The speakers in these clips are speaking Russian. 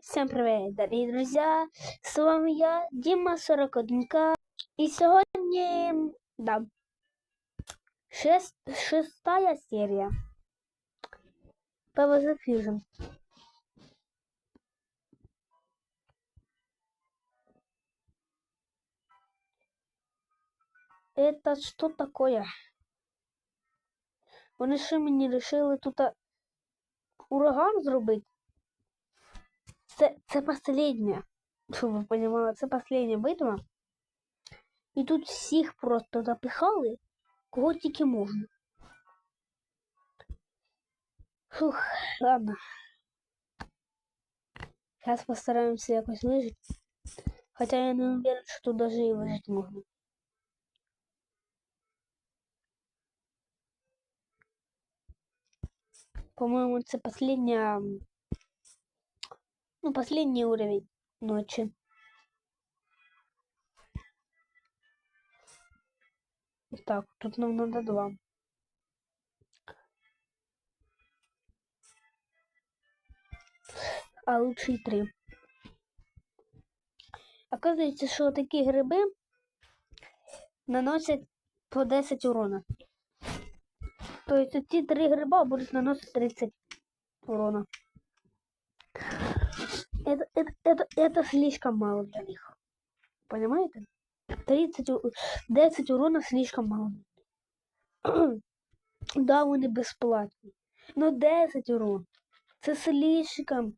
Всем привет, дорогие друзья! С вами я, Дима 41К. И сегодня, да, шест, шестая серия. PvZ Fusion. Это что такое? Вони що мені решили тут а, ураган зробити? Це, це последня, щоб ви розуміли, це последня битва. І тут всіх просто запихали, кого тільки можна. Фух, ладно. Зараз постараємося якось вижити. Хоча я не уверен, що тут даже і вижити можна. По-моему, это последняя... Ну, последний уровень ночи. Так, тут нам надо два. А лучше и три. Оказується, що такі гриби наносять по 10 урона. Тобто ці три гриба будуть наносити 30 урона. Это, это, это, это слишком мало для них. Понимаете? 30, у- 10 урона слишком мало. да, вони безплатні. Но 10 урон. Це слишком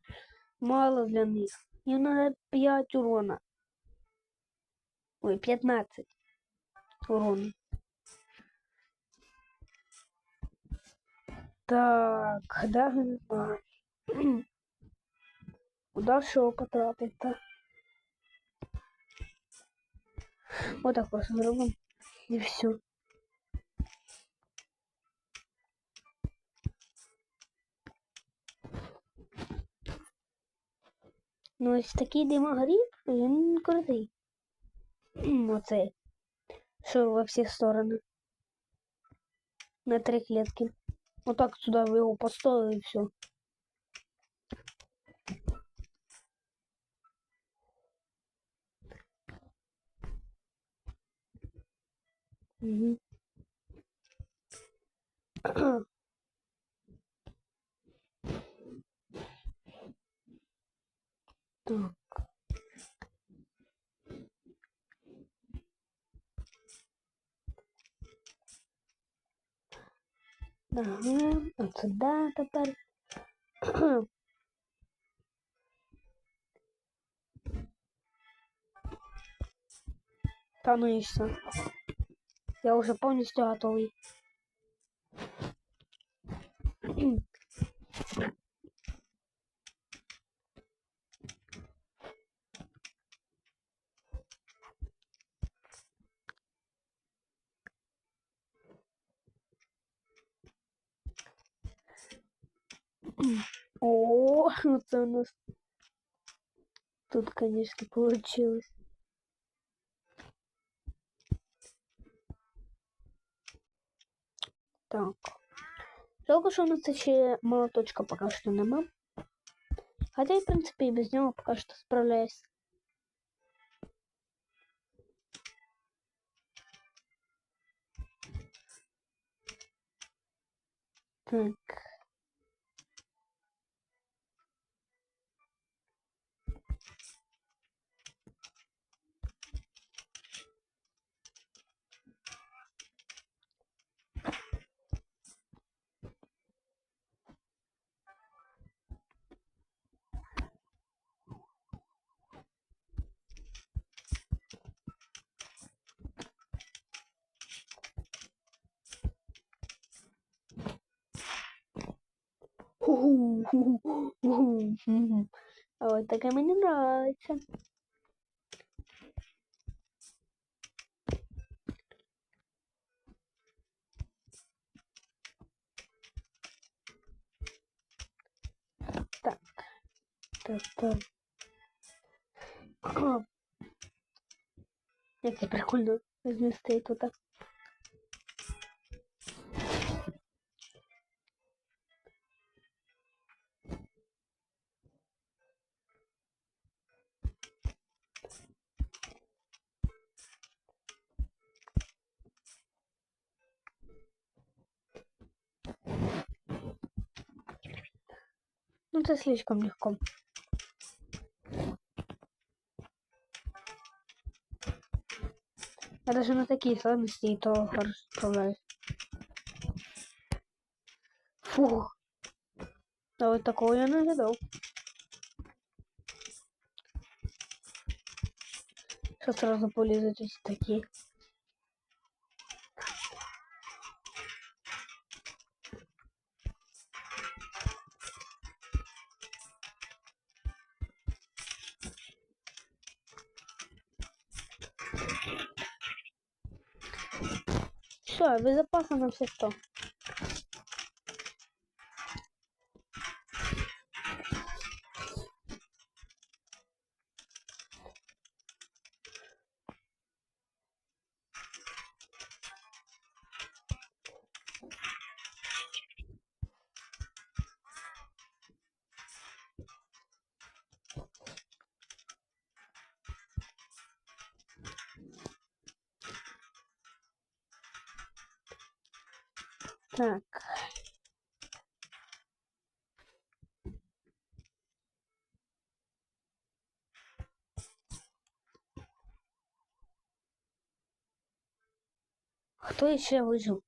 мало для них. Їм надо 5 урона. Ой, 15 урона. Так, знаю. Куда ж його потратити? Отак ось зробимо. І все. Ну, ось такий димогріб, він крутий. Оцей. Що во всі сторони. На три клетки. Вот так сюда вы его поставили и все. Угу. Так. Ага, от сюда тепер. Та ну. Я уже повністю готовий. О, це у нас тут, конечно, получилось. Так. Жалко, що у нас ще молоточка поки що нема. Хоча, в принципі, і без нього поки що справляюсь. Так. Ху-ху-ху-ху-ху-ху. А вот такая мне нравится. Так. Так, так. Як це прикольно знести тут. Ну, это слишком легко. Я даже на такие сложности и то хорошо справляюсь. Фух. А вот такого я не ожидал. Что сразу полезут эти такие. Все, безопасно все сто. Так. Хто ще вижив?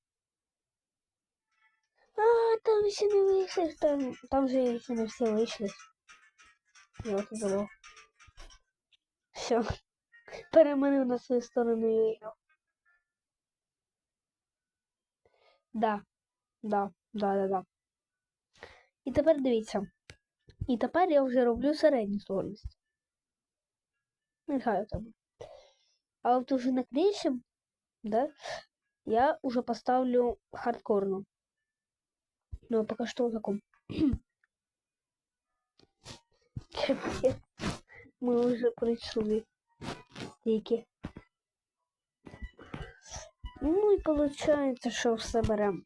А, там ще не вийшли, там, там же ще не всі вийшли. Я от забув. Все. Переманив на свою сторону і виграв. Да. Да, да, да, да. І тепер дивіться. І тепер я вже роблю середню скорость. Нехай там. А от уже на клейшем, да, я уже поставлю хардкорну. Ну, а пока что таком. Мы уже пришли. Тільки. Ну і виходить, що все беремо.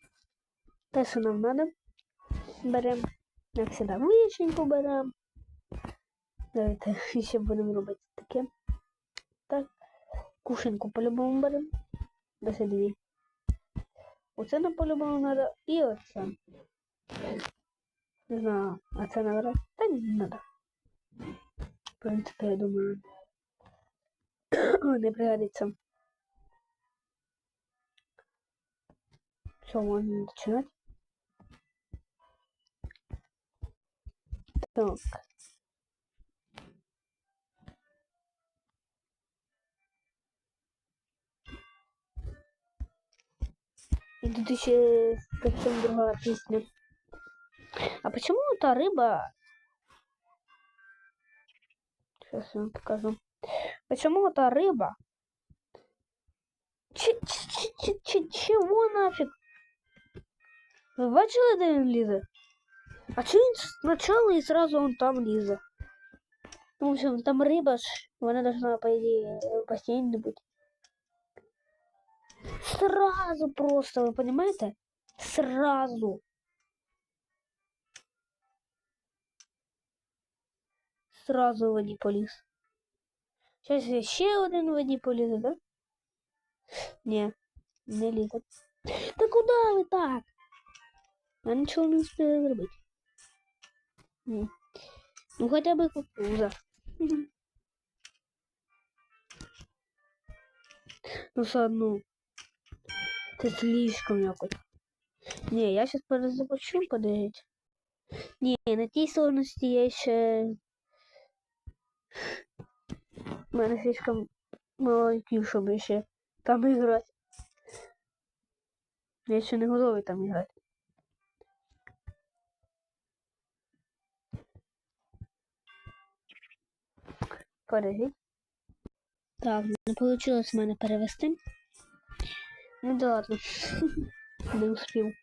Що нам треба, беремо. Як завжди, вишеньку беремо. Давайте ще будемо робити таке. Так. Кушеньку по-любому беремо. Десь дві. Оце нам по-любому треба. І оце. Не знаю, а це треба? Та не треба. В принципі, я думаю, не пригодиться. Все, можно начинать. Так. И тут еще совсем другая песня. А почему эта рыба... Сейчас я вам покажу. Почему эта рыба... Ч -ч -ч -ч Чего нафиг? Вы бачили, він лізе? А чого він спочатку і сразу он там лізе? Ну, в там риба ж, вона должна, по идее, в бассейне быть. Сразу просто, вы понимаете? Сразу. Сразу в воді поліз. Сейчас ще один в воді полізе, да? Не, не лізе. Да куда вы так? Я нічого не успіла Ну хоча б кукуруза. Ну все одно. Це слишком якось. Не, я сейчас перезапущу, подождите. Не, на тій сложності я ще... У мене слишком IQ, щоб ще там іграти. Я ще не готовий там іграти. Подожди. Так, не получилось в мене перевести. Ну да ладно. Не успів.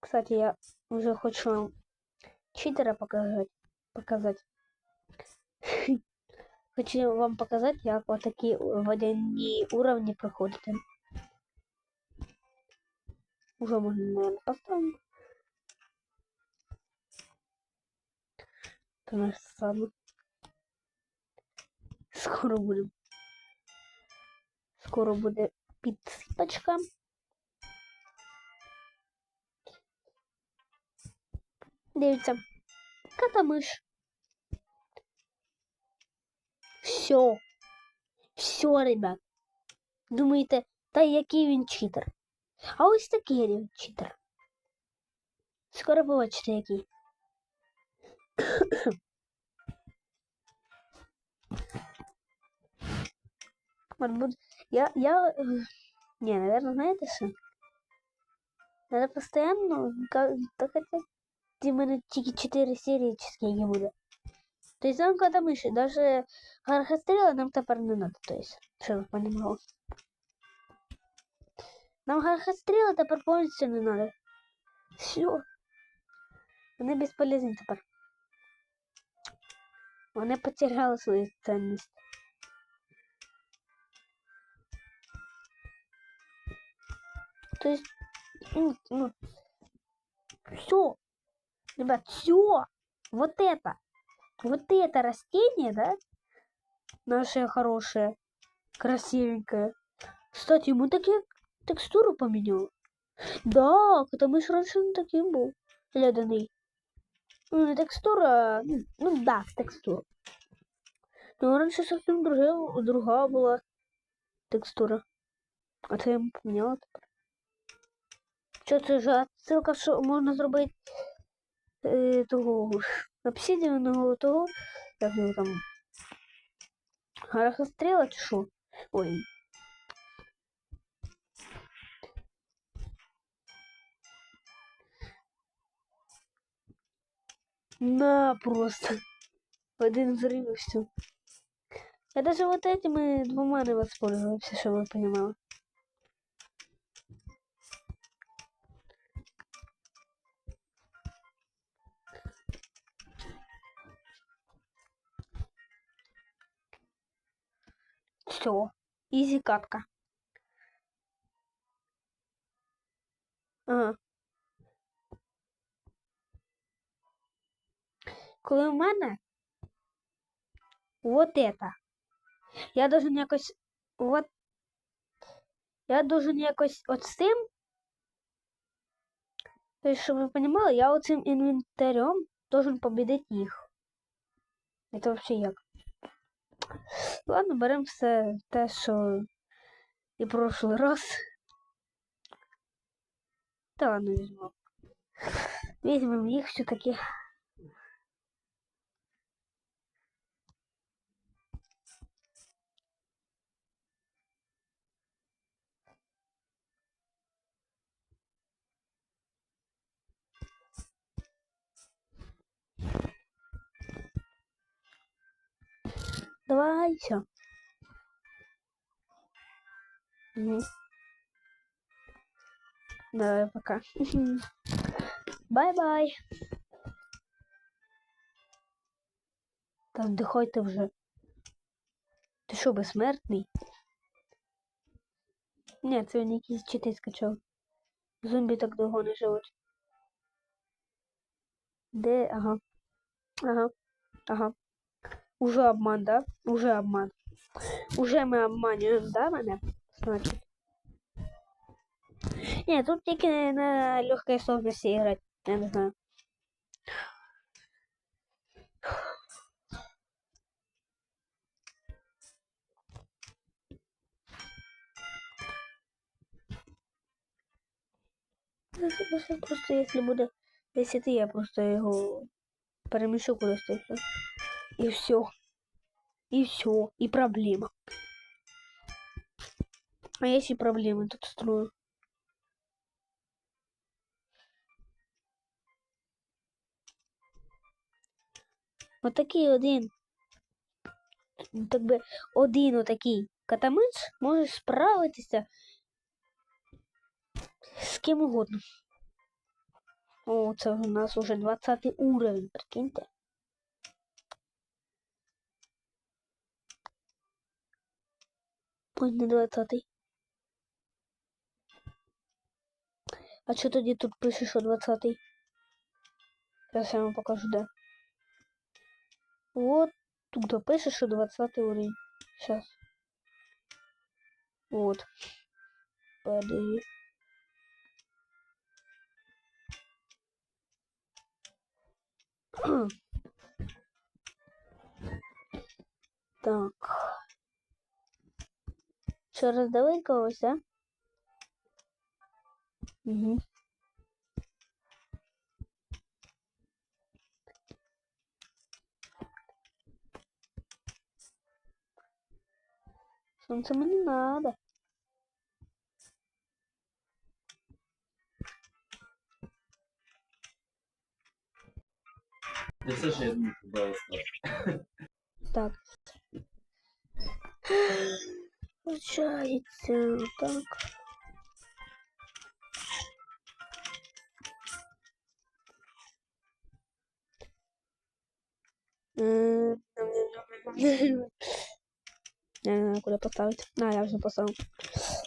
Кстати, я уже хочу вам читера показать. показать. Хочу вам показать, как вот такие водяные уровни проходят. Уже можно, наверное, поставить. Це наш саме. Скоро буде. Скоро буде підсипочка. Дивіться. Катамиш. Все. Все, ребят. Думаєте, та який він читер? А ось такий він читер. Скоро побачите, який. Может быть, я, я, э, не, наверное, знаете что? Надо постоянно, как, так это, где мене тільки 4 серії чи скільки буде. То есть нам когда мыши, даже гархостріла нам тепер не надо, то есть, щоб ви понимали. Нам гархостріла тепер повністю не надо. Все. Вони безполезні тепер. Вони потеряли свою цінність. То есть, ну, ну все, ребят, все, вот это, вот это растение, да, наше хорошее, красивенькое. Кстати, ему такие текстуру поменял. Да, потому что раньше он таким был, ляданый. Ну, текстура, ну, ну да, текстура. Но раньше совсем другая, другая была текстура. А я ему поменяла тепер. Що це за ссылка, що можна зробити е, того ж обсидіаного того, як його там гарахостріла чи? Ой. На просто. Один взрыв и все. Я даже вот этими двумя не воспользовался, чтобы вы понимали. Все. Изи катка. Ага. Коли в мене вот это. Я должен якось вот я должен якось от з цим. Тобто, щоб ви розуміли, я оцим інвентарем должен победить їх. Это вообще як? Ладно, беремо все те, що і прошлый раз. Та ладно візьмемо. Візьмемо їх все-таки. Давай, все. Давай, пока. Бай-бай. Та вдихайте вже. Ти що, безсмертний? Ні, це він якийсь чити скачав. Зомбі так довго не живуть. Де? Ага. Ага. Ага. Уже обман, да? Уже обман. Уже ми обманюємо, да, мене? Значить. Ні, тут тільки на легкой совісті грати. Я не знаю. Просто если буде 10, я просто його переміщу кудись. И все. И все. И проблема. А еще проблемы тут строю. Отакий один. Так би один отакий катамич може справитися з ким угодно. О, це у нас уже 20 уровень, прикиньте. Ой, не 20. А що тоді тут пише, що 20? Зараз я вам покажу, де. Вот тут пише, що 20 уровень. Сейчас. Вот. Подожди. Так. Що роздавить когось, да? Угу. Солнце мне не надо. Да все же я думаю, туда осталось. Получается, так. М, Я не знаю, куда поставить. А, я уже поставил.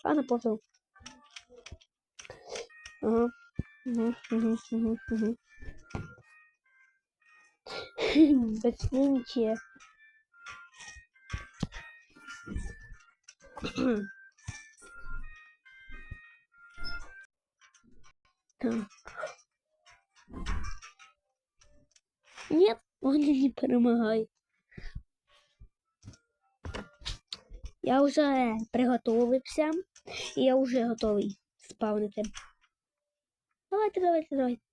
А, на пофиг. Ага. Угу, угу, угу, угу. Зацените. Так. Нет, он не перемагає. Я вже приготовився, і я вже готовий спавнити. Давайте, давайте, давайте.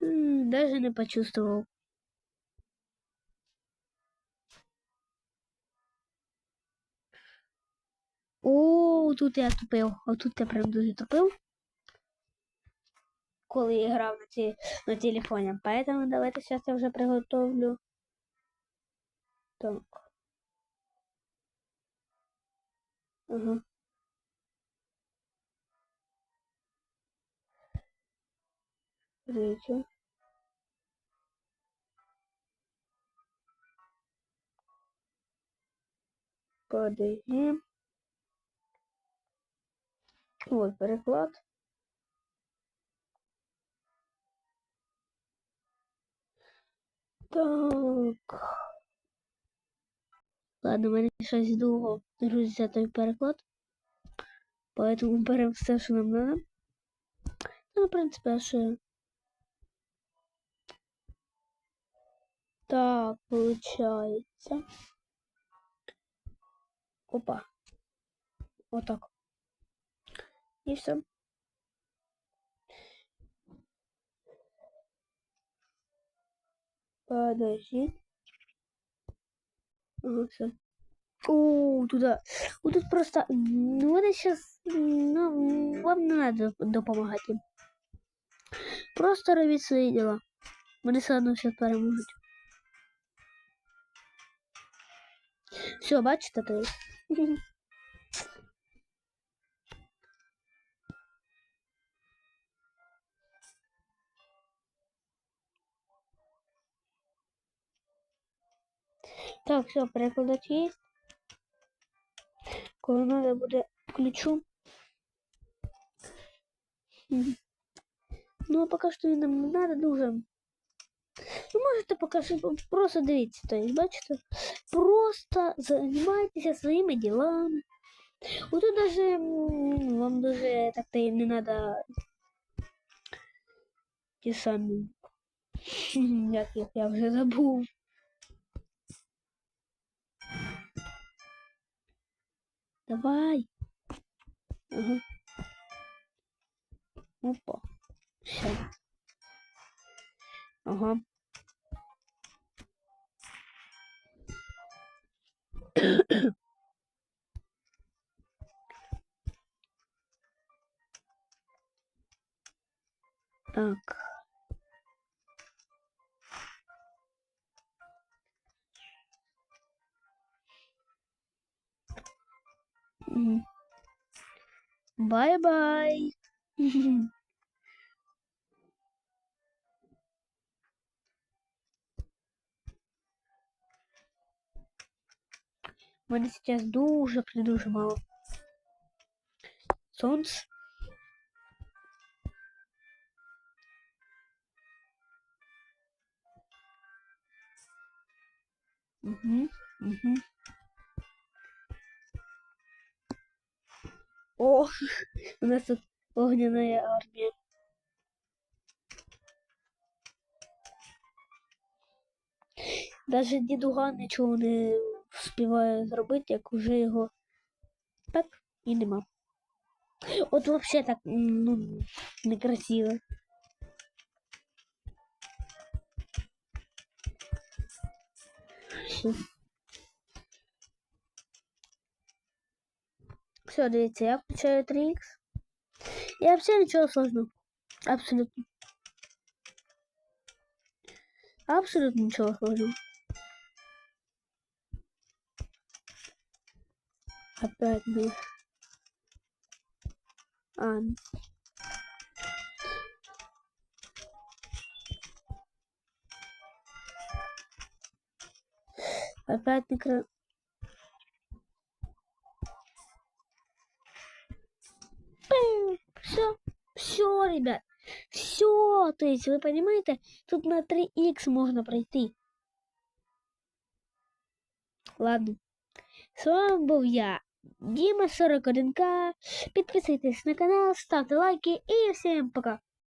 Даже не почувствовал. О, тут я тупив. О, тут я прям дуже тупив. Коли я грав на, ті, на телефоні. Поэтому давайте сейчас я вже приготовлю. Так. Ага. Третью. Подожди. Вот переклад. Так. Ладно, у мене щось довго грузиться той переклад. Поэтому берем все, що нам надо. Ну, в принципі, а Так, получается. Опа. Вот так. И все. Подожди. Ага, все. О, туда. Вот тут просто. Ну, это сейчас. Ну, вам не надо допомагати. їм. Просто робіть свої діла. Вони все одно все переможуть. Все, бачите есть. Так, все, перекладач есть. Коли надо буде включу. Ну, а пока что нам не надо дуже. Ви можете поки що просто дивіться, то есть, бачите? Просто займайтеся своїми ділами. Ото даже м, вам дуже так-то і не надо ті самі. Як їх я вже забув. Давай. Ага. Опа. Все. Ага. Так. Бай-бай. У мене зараз дуже дуже мало. Солнце. Угу, угу. О, у нас тут огненная армия. Даже дідуган нічого не встигає зробити, як уже його так і нема. От вообще так м, ну, некрасиво. Все. Все, дивіться, я включаю 3х. І вообще нічого сложного. Абсолютно. Абсолютно нічого сложного. Опять мы. А. Опять микро... Все, все, ребят, все, то есть вы понимаете, тут на 3х можно пройти. Ладно. З вами був я, Діма 41К. Підписуйтесь на канал, ставте лайки і всім пока.